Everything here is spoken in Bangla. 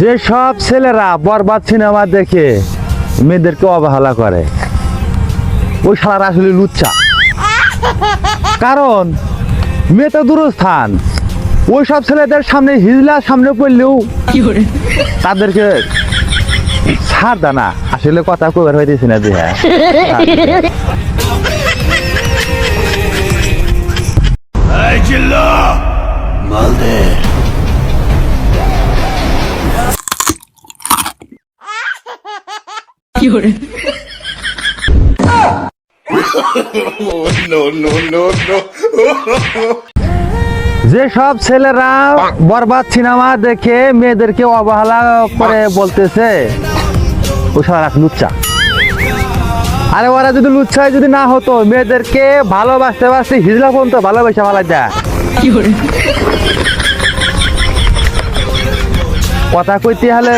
যে সব ছেলেরা বরবাদ সিনেমা দেখে মেয়েদেরকে অবহেলা করে ওই শালারা আসলে লুচ্চা। কারণ মেয়ে তো দূরস্থান ওই সব ছেলেদের সামনে হিজলা সামনে পড়লেও তাদেরকে ছাড় দানা আসলে কথা কবার হইতেছি না দিয়ে যে সব ছেলেরা বরবাদ সিনেমা দেখে মেয়েদেরকে অবহেলা করে বলতেছে ও সারা লুচ্চা। আরে ওরা যদি লুচ্ছায় যদি না হতো মেয়েদেরকে ভালোবাসতে বাসতে হিজলা পর্যন্ত ভালোবাসা ভালো যায় কথা কইতে হলে